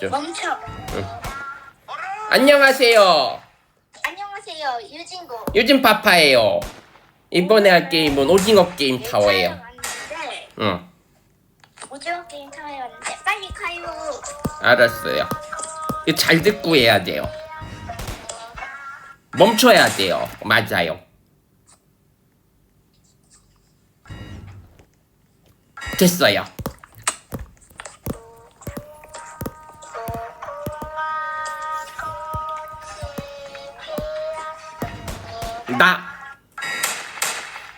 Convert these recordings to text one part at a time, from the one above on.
저, 멈춰. 안녕하세요. 안녕하세요, 유진구. 요즘 파파예요. 이번에 할 게임은 오징어 게임 타워예요. 왔는데 응, 오징어 게임 타워에 왔는데 빨리 가요. 알았어요. 이거 잘 듣고 해야 돼요. 멈춰야 돼요. 맞아요. 됐어요. 나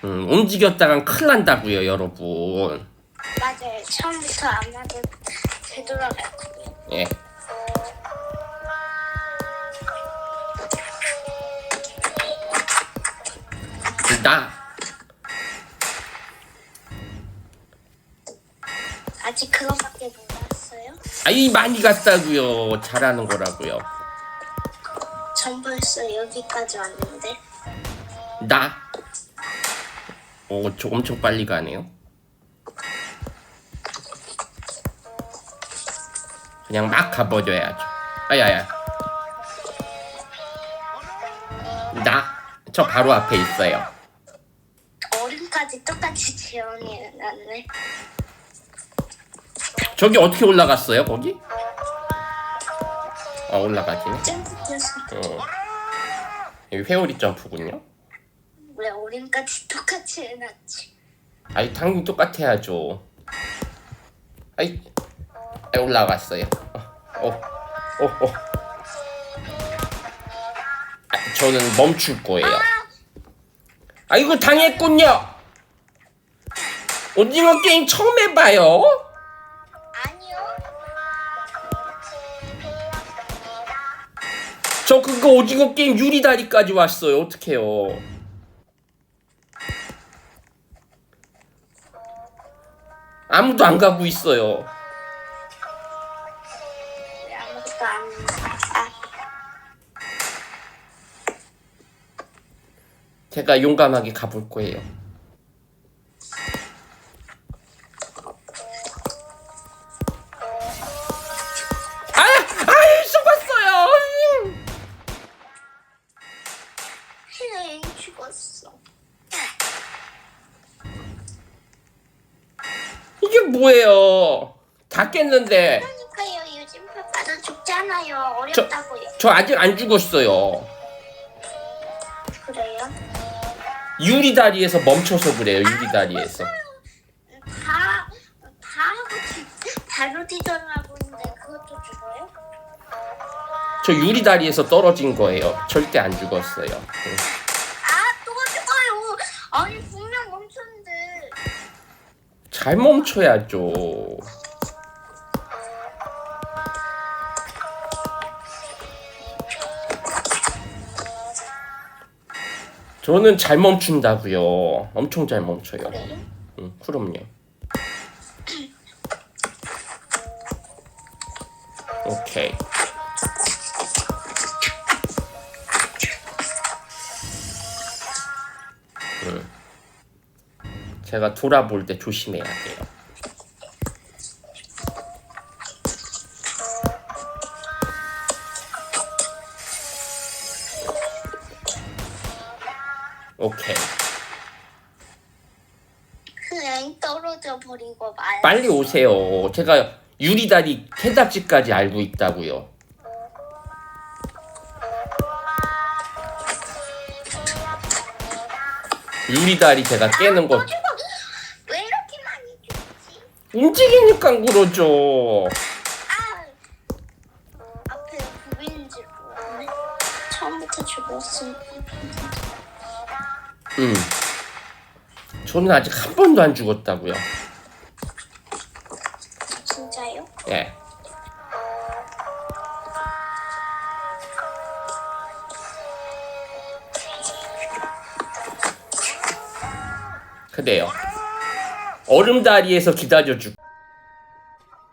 음, 움직였다간 큰일 난다고요, 여러분. 맞아요. 처음부터 아마도 되돌아갈 거예요. 예. 나 아직 그거밖에 몰랐어요? 아이 많이 갔다고요. 잘하는 거라고요. 전 벌써 여기까지 왔는데 나. 오, 저 엄청 빨리 가네요. 그냥 막 가버려야죠. 아야야. 나. 저 바로 앞에 있어요. 어른까지 똑같이 재현이 났네. 저기 어떻게 올라갔어요? 거기? 아 올라가지네. 어. 여기 회오리 점프군요. 왜 어른까지 똑같이 해놨지? 아이 당연히 똑같아야죠. 아이, 아이 올라갔어요. 어, 어, 어. 아, 저는 멈출 거예요. 아이고 당했군요. 오징어 게임 처음 해봐요. 아니요. 저 그거 오징어 게임 유리다리까지 왔어요. 어떡해요. 아무도 안 가고 있어요. 제가 용감하게 가볼 거예요. 아, 아이 속았어요. 헬 죽었어. 이게 뭐예요? 다 깼는데 그러니까요, 요즘 파파도 죽잖아요. 어렵다고요. 저 아직 안 죽었어요. 그래요? 유리다리에서 멈춰서 그래요. 유리다리에서. 다, 다 하고 뒤, 바로 뒤돌아보는데 그것도 죽어요? 저 유리다리에서 떨어진 거예요. 절대 안 죽었어요. 응. 아, 또 죽어요. 아니, 분명 멈췄는데. 잘 멈춰야죠. 저는 잘 멈춘다고요. 엄청 잘 멈춰요. 그래요? 응, 그럼요. 오케이. 제가 돌아볼 때 조심해야 돼요. 오케이. 그냥 떨어져 버리고 말. 빨리 오세요. 제가 유리다리 캐답지까지 알고 있다고요. 유리다리 제가 깨는 거 또 죽어. 왜 이렇게 많이 죽지? 움직이니까 그러죠. 앞에. 처음부터 죽었으니까. 음. 저는 아직 한 번도 안 죽었다고요. 진짜요? 예. 그래요. 얼음다리에서 기다려주.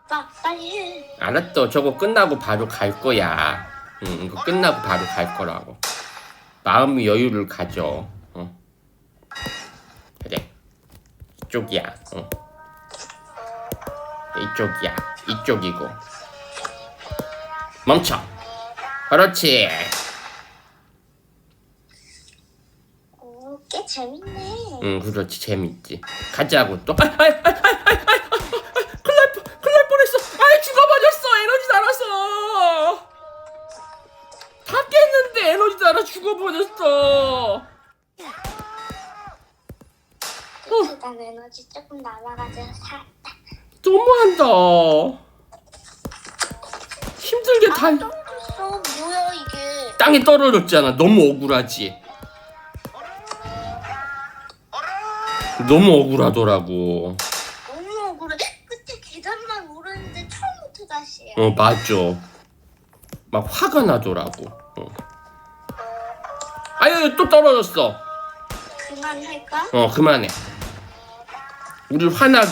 빠, 빨리 해. 알았어. 저거 끝나고 바로 갈 거야. 응, 이거 끝나고 바로 갈 거라고. 마음의 여유를 가져. 어. 그래. 이쪽이야. 어. 이쪽이야. 이쪽이고. 멈춰. 그렇지. 오, 꽤 재밌네. 응 그렇지 재밌지. 가자고 또. 아이 아이 아이 아이 아이 아이 큰일 날, 뻔- 큰일 날 뻔했어. 아이 죽어버렸어. 에너지 달았어. 다 깼는데 에너지 달아 죽어버렸어. 어. 어. 일단 에너지 조금 남아가지고 사. 너무한다. 힘들게 다 아, 땅이 땅에 떨어졌잖아. 너무 억울하지. 너무 억울하더라고. 너무 억울해. 끝에 계단만 오르는데 처음부터 다시. 해. 어, 맞아. 막 화가 나더라고. 어. 아유, 또 떨어졌어. 그만할까? 어, 그만해. 우리 화나